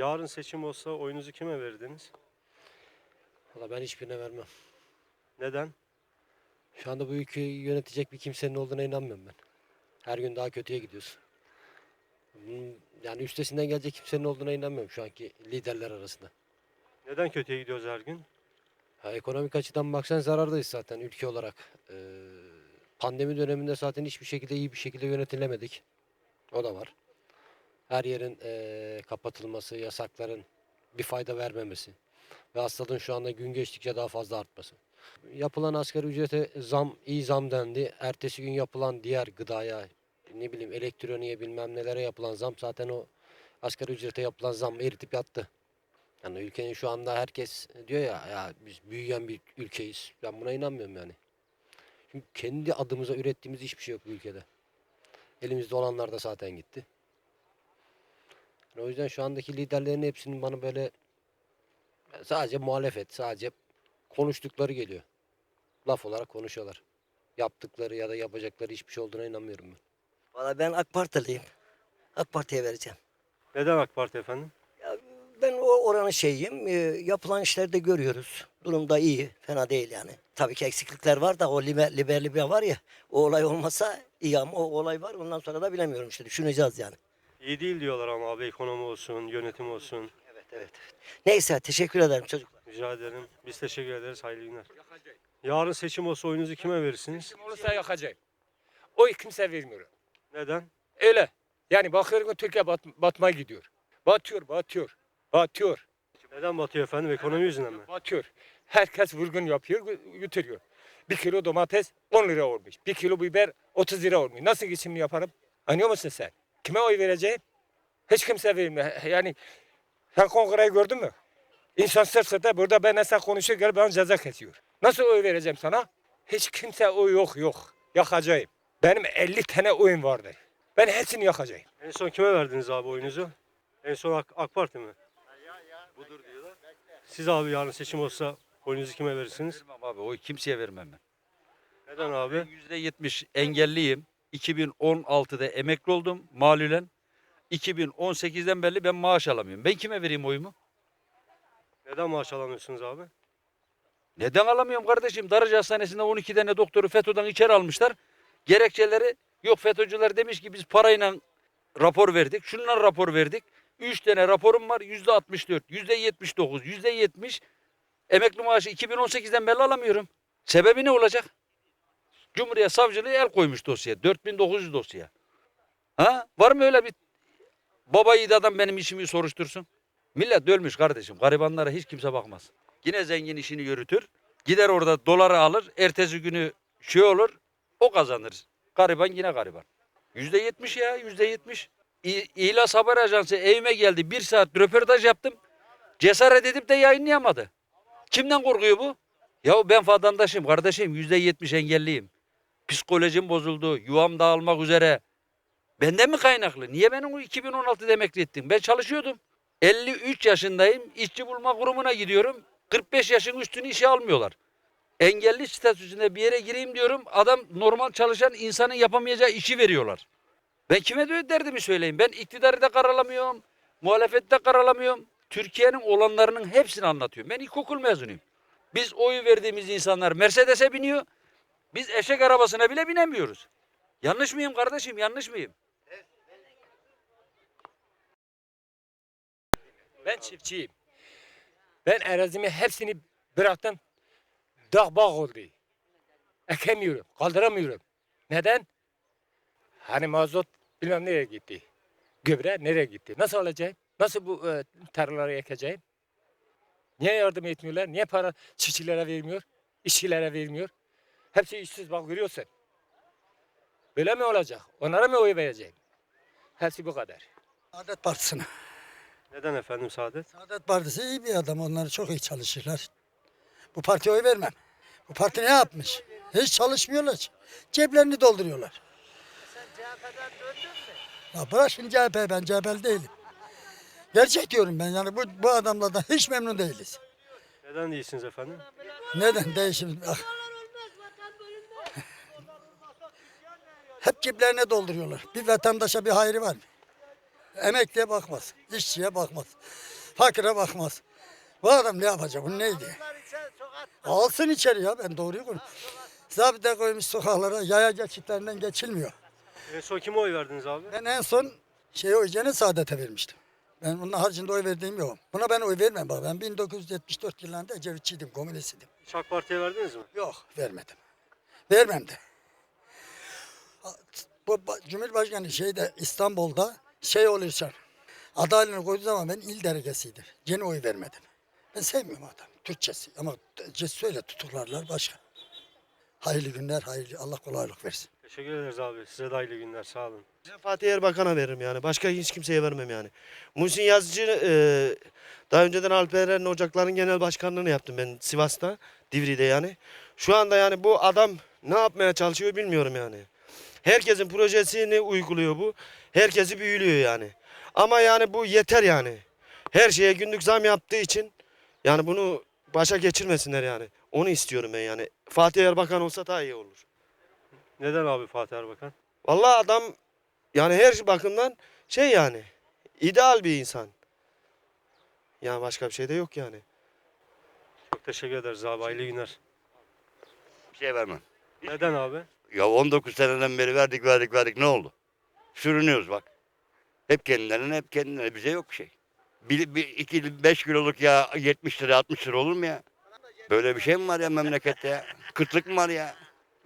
Yarın seçim olsa oyunuzu kime verirdiniz? Valla ben hiçbirine vermem. Neden? Şu anda bu ülkeyi yönetecek bir kimsenin olduğuna inanmıyorum ben. Her gün daha kötüye gidiyoruz. Bunun- Yani üstesinden gelecek kimsenin olduğuna inanmıyorum şu anki liderler arasında. Neden kötüye gidiyoruz her gün? Ha, ekonomik açıdan baksan zarardayız zaten ülke olarak. Ee, pandemi döneminde zaten hiçbir şekilde iyi bir şekilde yönetilemedik. O da var. Her yerin ee, kapatılması, yasakların bir fayda vermemesi ve hastalığın şu anda gün geçtikçe daha fazla artması. Yapılan asgari ücrete zam, iyi zam dendi. Ertesi gün yapılan diğer gıdaya, ne bileyim elektroniğe bilmem nelere yapılan zam zaten o asgari ücrete yapılan zam eritip yattı. Yani ülkenin şu anda herkes diyor ya ya biz büyüyen bir ülkeyiz. Ben buna inanmıyorum yani. Çünkü kendi adımıza ürettiğimiz hiçbir şey yok bu ülkede. Elimizde olanlar da zaten gitti. Yani o yüzden şu andaki liderlerin hepsinin bana böyle sadece muhalefet, sadece konuştukları geliyor. Laf olarak konuşuyorlar. Yaptıkları ya da yapacakları hiçbir şey olduğuna inanmıyorum ben. Valla ben AK Partiliyim. AK Parti'ye vereceğim. Neden AK Parti efendim? Ya ben o oranın şeyiyim. e, yapılan işleri de görüyoruz. Durum da iyi. Fena değil yani. Tabii ki eksiklikler var da o liber, liber liber var ya. O olay olmasa iyi ama o olay var. Ondan sonra da bilemiyorum işte. Düşüneceğiz yani. İyi değil diyorlar ama abi ekonomi olsun, yönetim olsun. Evet evet. Neyse teşekkür ederim çocuklar. Rica ederim. Biz teşekkür ederiz. Hayırlı günler. Yarın seçim olsa oyunuzu kime verirsiniz? Kim olursa yakacağım. Oy kimse vermiyor. Neden? Öyle. Yani bakıyorum Türkiye bat, batmaya gidiyor. Batıyor, batıyor, batıyor, Neden batıyor efendim? Ekonomi yüzünden mi? batıyor. Herkes vurgun yapıyor, gö- götürüyor. Bir kilo domates 10 lira olmuş. Bir kilo biber 30 lira olmuş. Nasıl geçimini yaparım? Anlıyor musun sen? Kime oy vereceğim? Hiç kimse vermiyor. Yani sen kongreyi gördün mü? İnsan sırta burada ben mesela konuşuyor gel bana ceza kesiyor. Nasıl oy vereceğim sana? Hiç kimse oy yok yok. Yakacağım. Benim 50 tane oyun vardı. Ben hepsini yakacağım. En son kime verdiniz abi oyunuzu? En son AK, AK Parti mi? Siz abi yarın seçim olsa oyunuzu kime verirsiniz? Vermem abi oy kimseye vermem ben. Neden abi? Ben %70 engelliyim. 2016'da emekli oldum malülen. 2018'den beri ben maaş alamıyorum. Ben kime vereyim oyumu? Neden maaş alamıyorsunuz abi? Neden alamıyorum kardeşim? Darıca Hastanesi'nde 12 tane doktoru FETÖ'den içeri almışlar. Gerekçeleri yok FETÖ'cüler demiş ki biz parayla rapor verdik. Şundan rapor verdik. 3 tane raporum var. %64, %79, %70 emekli maaşı 2018'den beri alamıyorum. Sebebi ne olacak? Cumhuriyet Savcılığı el koymuş dosyaya. 4900 dosya. Ha? Var mı öyle bir baba yiğit adam benim işimi soruştursun? Millet ölmüş kardeşim. Garibanlara hiç kimse bakmaz. Yine zengin işini yürütür. Gider orada doları alır. Ertesi günü şey olur. O kazanır. Gariban yine gariban. Yüzde yetmiş ya yüzde yetmiş. İhlas Haber Ajansı evime geldi. Bir saat röportaj yaptım. Cesaret edip de yayınlayamadı. Kimden korkuyor bu? Ya ben vatandaşım kardeşim yüzde yetmiş engelliyim. Psikolojim bozuldu. Yuvam dağılmak üzere. Benden mi kaynaklı? Niye beni o 2016'da emekli ettin? Ben çalışıyordum. 53 yaşındayım. İşçi bulma kurumuna gidiyorum. 45 yaşın üstünü işe almıyorlar. Engelli statüsünde bir yere gireyim diyorum. Adam normal çalışan insanın yapamayacağı işi veriyorlar. Ben kime de derdimi söyleyeyim. Ben iktidarı da karalamıyorum. Muhalefette karalamıyorum. Türkiye'nin olanlarının hepsini anlatıyorum. Ben ilkokul mezunuyum. Biz oy verdiğimiz insanlar Mercedes'e biniyor. Biz eşek arabasına bile binemiyoruz. Yanlış mıyım kardeşim? Yanlış mıyım? Ben çiftçiyim. Ben arazimi hepsini bıraktım. Dağ bağ oldu. Ekemiyorum, kaldıramıyorum. Neden? Hani mazot bilmem nereye gitti. Gübre nereye gitti? Nasıl alacağım? Nasıl bu e, tarlaları ekeceğim? Niye yardım etmiyorlar? Niye para çiftçilere vermiyor? İşçilere vermiyor? Hepsi işsiz bak görüyorsun. Böyle mi olacak? Onlara mı oy vereceğim? Hepsi bu kadar. Saadet Partisi'ne. Neden efendim Saadet? Saadet Partisi iyi bir adam. Onlar çok iyi çalışırlar. Bu partiye oy vermem. Bu parti ne yapmış? Hiç çalışmıyorlar. Ceplerini dolduruyorlar. Sen CHP'den döndün mü? Ya bırak şimdi CHP ben CHP'li değilim. Gerçek diyorum ben yani bu, bu adamlardan hiç memnun değiliz. Neden değilsiniz efendim? Neden değişim? Ah. Hep ceplerine dolduruyorlar. Bir vatandaşa bir hayrı var mı? Emekliye bakmaz. işçiye bakmaz. Fakire bakmaz. Bu adam ne yapacak? Bu neydi? Alsın içeri ya ben doğruyu konuşuyorum. Zabite koymuş sokaklara yaya geçitlerinden geçilmiyor. En son kime oy verdiniz abi? Ben en son şey oyacağını Saadet'e vermiştim. Ben bunun haricinde oy verdiğim yok. Buna ben oy vermem bak. Ben 1974 yıllarında Ecevitçiydim, komünistiydim. Hiç AK Parti'ye verdiniz mi? Yok vermedim. Vermem de. Bu ba- Cumhurbaşkanı şeyde İstanbul'da şey olursa adaylığını koyduğu zaman ben il deregesiydim. Gene oy vermedim. Ben sevmiyorum adam. Türkçesi ama Türkçesi öyle tutuklarlar başka. Hayırlı günler, hayırlı Allah kolaylık versin. Teşekkür ederiz abi. Size de hayırlı günler. Sağ olun. Ben Fatih Erbakan'a veririm yani. Başka hiç kimseye vermem yani. Muhsin Yazıcı e, daha önceden Alperen'in Ocaklar'ın genel başkanlığını yaptım ben Sivas'ta, Divri'de yani. Şu anda yani bu adam ne yapmaya çalışıyor bilmiyorum yani. Herkesin projesini uyguluyor bu. Herkesi büyülüyor yani. Ama yani bu yeter yani. Her şeye günlük zam yaptığı için yani bunu başa geçirmesinler yani. Onu istiyorum ben yani. Fatih Erbakan olsa daha iyi olur. Neden abi Fatih Erbakan? Vallahi adam yani her bakımdan şey yani ideal bir insan. Yani başka bir şey de yok yani. Çok teşekkür ederiz abi. Hayırlı günler. Bir şey vermem. Neden abi? Ya 19 seneden beri verdik verdik verdik ne oldu? Sürünüyoruz bak. Hep kendilerine hep kendilerine bize yok şey. Bir, bir, iki, beş kiloluk ya 70 lira 60 lira olur mu ya? Böyle bir şey mi var ya memlekette ya? Kıtlık mı var ya?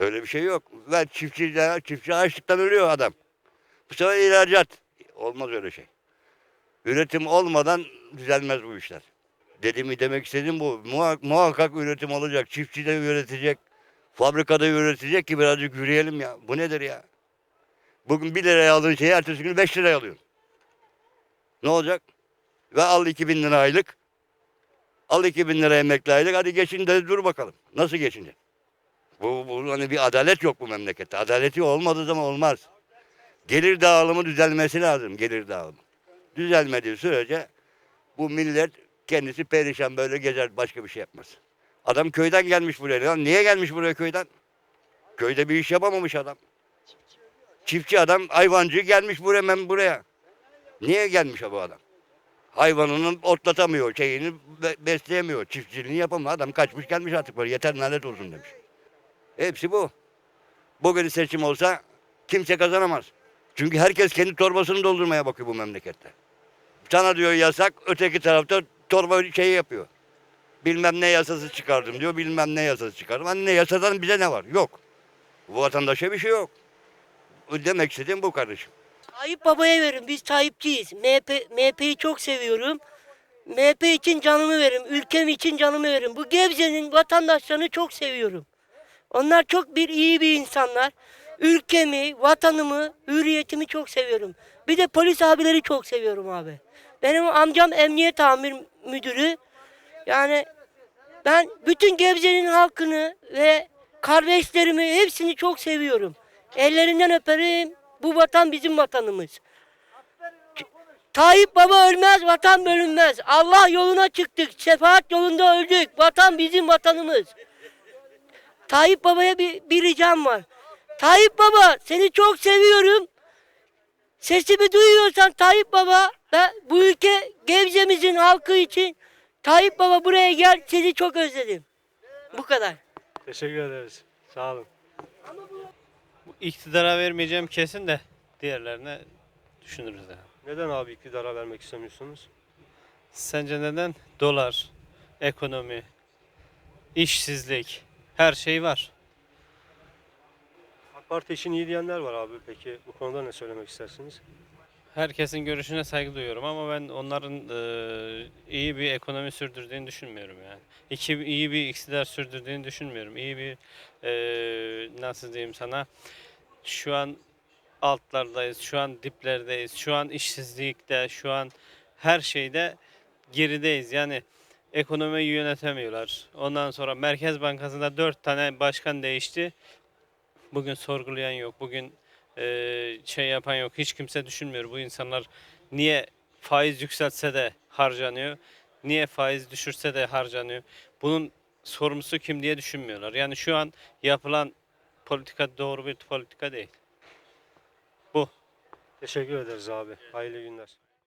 Böyle bir şey yok. Ver çiftçi, çiftçi açlıktan ölüyor adam. Bu sefer ihracat. Olmaz öyle şey. Üretim olmadan düzelmez bu işler. Dediğimi demek istediğim bu. Muhak- muhakkak üretim olacak. Çiftçi de üretecek. Fabrikada üretecek ki birazcık yürüyelim ya. Bu nedir ya? Bugün 1 liraya aldığın şeyi ertesi gün 5 liraya alıyorsun. Ne olacak? Ve al 2000 lira aylık. Al 2000 lira emekli aylık. Hadi geçin de dur bakalım. Nasıl geçince? Bu, bu hani bir adalet yok bu memlekette. Adaleti olmadığı zaman olmaz. Gelir dağılımı düzelmesi lazım. Gelir dağılımı. Düzelmediği sürece bu millet kendisi perişan böyle gezer başka bir şey yapmaz. Adam köyden gelmiş buraya. Lan niye gelmiş buraya köyden? Köyde bir iş yapamamış adam. Çiftçi adam, hayvancı gelmiş buraya hemen buraya. Niye gelmiş bu adam? Hayvanını otlatamıyor, şeyini be- besleyemiyor, çiftçiliğini yapamıyor. Adam kaçmış gelmiş artık böyle yeter nalet olsun demiş. Hepsi bu. Bugün seçim olsa kimse kazanamaz. Çünkü herkes kendi torbasını doldurmaya bakıyor bu memlekette. Sana diyor yasak, öteki tarafta torba şeyi yapıyor bilmem ne yasası çıkardım diyor. Bilmem ne yasası çıkardım. Hani ne yasadan bize ne var? Yok. Bu vatandaşa bir şey yok. Demek istediğim bu kardeşim. Tayyip Baba'ya verin. Biz Tayyipçiyiz. MHP, MHP'yi çok seviyorum. MHP için canımı veririm. Ülkem için canımı veririm. Bu Gebze'nin vatandaşlarını çok seviyorum. Onlar çok bir iyi bir insanlar. Ülkemi, vatanımı, hürriyetimi çok seviyorum. Bir de polis abileri çok seviyorum abi. Benim amcam emniyet amir müdürü. Yani ben bütün Gebze'nin halkını ve kardeşlerimi hepsini çok seviyorum. Ellerinden öperim. Bu vatan bizim vatanımız. Tayyip Baba ölmez, vatan bölünmez. Allah yoluna çıktık, sefaat yolunda öldük. Vatan bizim vatanımız. Tayyip Baba'ya bir, bir ricam var. Tayyip Baba seni çok seviyorum. Sesimi duyuyorsan Tayyip Baba, ben bu ülke Gebze'mizin halkı için Tayyip Baba buraya gel, seni çok özledim. Bu kadar. Teşekkür ederiz. Sağ olun. İktidara vermeyeceğim kesin de diğerlerine düşünürüz yani. Neden abi iktidara vermek istemiyorsunuz? Sence neden? Dolar, ekonomi, işsizlik, her şey var. AK Parti için iyi diyenler var abi. Peki bu konuda ne söylemek istersiniz? Herkesin görüşüne saygı duyuyorum ama ben onların eee, iyi bir ekonomi sürdürdüğünü düşünmüyorum yani. İki, iyi bir iktidar sürdürdüğünü düşünmüyorum. İyi bir eee, nasıl diyeyim sana şu an altlardayız, şu an diplerdeyiz, şu an işsizlikte, şu an her şeyde gerideyiz. Yani ekonomiyi yönetemiyorlar. Ondan sonra Merkez Bankası'nda dört tane başkan değişti. Bugün sorgulayan yok. Bugün eee, şey yapan yok. Hiç kimse düşünmüyor. Bu insanlar niye faiz yükseltse de harcanıyor. Niye faiz düşürse de harcanıyor. Bunun sorumlusu kim diye düşünmüyorlar. Yani şu an yapılan politika doğru bir politika değil. Teşekkür ederiz abi. Hayırlı günler.